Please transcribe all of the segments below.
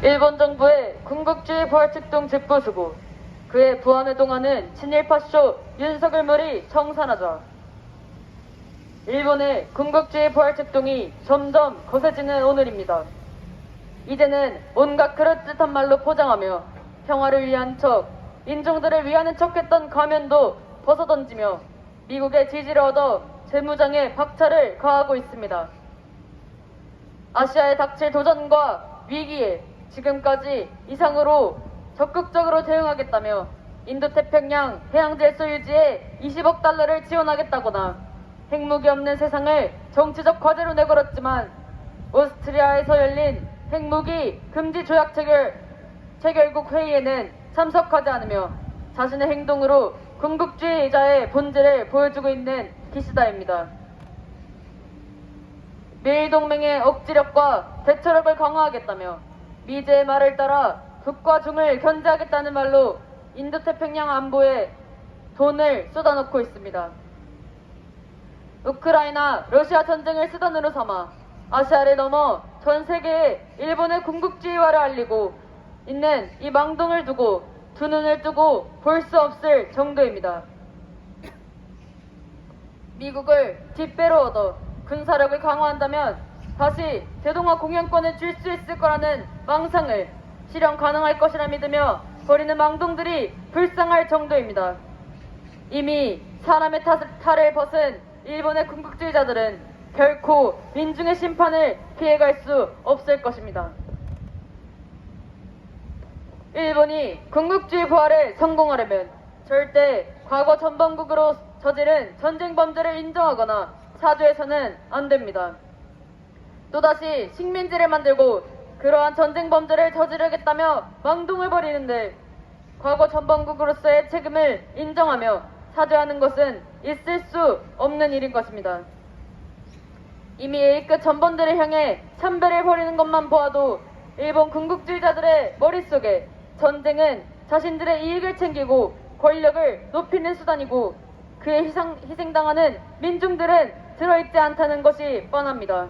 일본 정부의 군국주의 부활측동 집부수고 그의 부안을 동하는 친일파쇼 윤석열물이 청산하자 일본의 군국주의 부활측동이 점점 거세지는 오늘입니다. 이제는 온갖 그럴듯한 말로 포장하며 평화를 위한 척, 민중들을 위하는 척했던 가면도 벗어던지며 미국의 지지를 얻어 재무장에 박차를 가하고 있습니다. 아시아에 닥칠 도전과 위기에 지금까지 이상으로 적극적으로 대응하겠다며 인도태평양 해양질서 유지에 20억 달러를 지원하겠다거나 핵무기 없는 세상을 정치적 과제로 내걸었지만 오스트리아에서 열린 핵무기 금지 조약 체결, 체결국 회의에는 참석하지 않으며 자신의 행동으로 군국주의자의 본질을 보여주고 있는 기시다입니다. 미일 동맹의 억지력과 대처력을 강화하겠다며 미제의 말을 따라 북과 중을 견제하겠다는 말로 인도태평양 안보에 돈을 쏟아놓고 있습니다. 우크라이나, 러시아 전쟁을 수단으로 삼아 아시아를 넘어 전 세계에 일본의 군국주의화를 알리고 있는 이 망동을 두고 두 눈을 뜨고 볼 수 없을 정도입니다. 미국을 뒷배로 얻어 군사력을 강화한다면 다시 대동아 공영권을 줄 수 있을 거라는 망상을 실현 가능할 것이라 믿으며 버리는 망동들이 불쌍할 정도입니다. 이미 사람의 탓, 탈을 벗은 일본의 군국주의자들은 결코 민중의 심판을 피해갈 수 없을 것입니다. 일본이 군국주의 부활에 성공하려면 절대 과거 전범국으로 저지른 전쟁 범죄를 인정하거나 사죄해서는 안 됩니다. 또다시 식민지를 만들고 그러한 전쟁 범죄를 저지르겠다며 망동을 벌이는데 과거 전범국으로서의 책임을 인정하며 사죄하는 것은 있을 수 없는 일인 것입니다. 이미 A급 전범들을 향해 참배를 벌이는 것만 보아도 일본 군국주의자들의 머릿속에 전쟁은 자신들의 이익을 챙기고 권력을 높이는 수단이고 그에 희생, 희생당하는 민중들은 들어있지 않다는 것이 뻔합니다.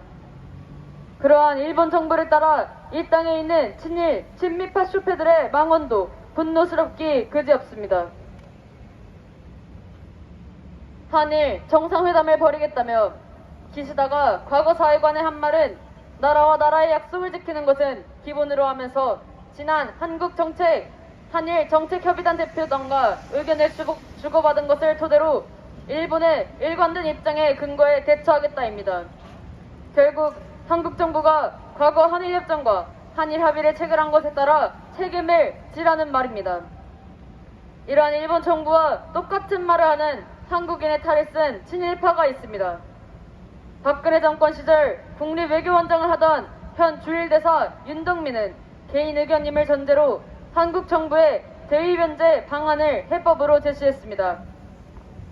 그러한 일본 정부를 따라 이 땅에 있는 친일, 친미 파 쇼패들의 망언도 분노스럽기 그지없습니다. 한일 정상회담을 벌이겠다며 기시다가 과거 사회관의 한 말은 나라와 나라의 약속을 지키는 것은 기본으로 하면서 지난 한국 정책 한일 정책협의단 대표단과 의견을 주고, 주고받은 것을 토대로 일본의 일관된 입장에 근거해 대처하겠다입니다. 결국 한국 정부가 과거 한일협정과 한일 합의를 체결한 것에 따라 책임을 지라는 말입니다. 이러한 일본 정부와 똑같은 말을 하는 한국인의 탈을 쓴 친일파가 있습니다. 박근혜 정권 시절 국립외교원장을 하던 현 주일대사 윤덕민은 개인 의견임을 전제로 한국 정부의 대위 변제 방안을 해법으로 제시했습니다.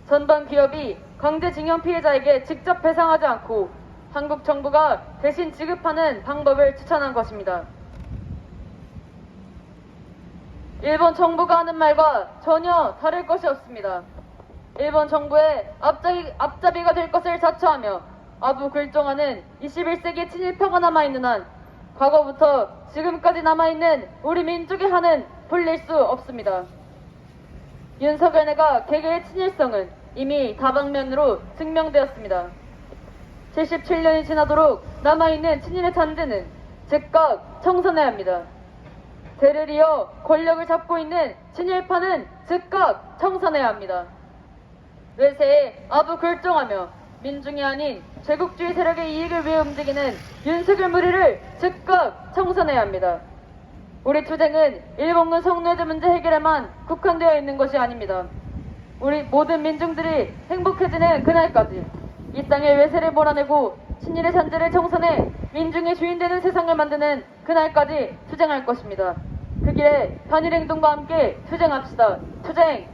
전방 기업이 강제징용 피해자에게 직접 배상하지 않고 한국 정부가 대신 지급하는 방법을 추천한 것입니다. 일본 정부가 하는 말과 전혀 다를 것이 없습니다. 일본 정부의 앞잡이, 앞잡이가 될 것을 자처하며 아부 굴종하는 21세기 친일파가 남아있는 한 과거부터 지금까지 남아있는 우리 민족의 한은 풀릴 수 없습니다. 윤석열 내가 개개의 친일성은 이미 다방면으로 증명되었습니다. 77년이 지나도록 남아있는 친일의 잔재는 즉각 청산해야 합니다. 대를 이어 권력을 잡고 있는 친일파는 즉각 청산해야 합니다. 외세에 아부 굴종하며 민중이 아닌 제국주의 세력의 이익을 위해 움직이는 윤석열 무리를 즉각 청산해야 합니다. 우리 투쟁은 일본군 성노예제 문제 해결에만 국한되어 있는 것이 아닙니다. 우리 모든 민중들이 행복해지는 그날까지 이 땅의 외세를 몰아내고 친일의 잔재를 청산해 민중의 주인 되는 세상을 만드는 그날까지 투쟁할 것입니다. 그 길에 단일 행동과 함께 투쟁합시다. 투쟁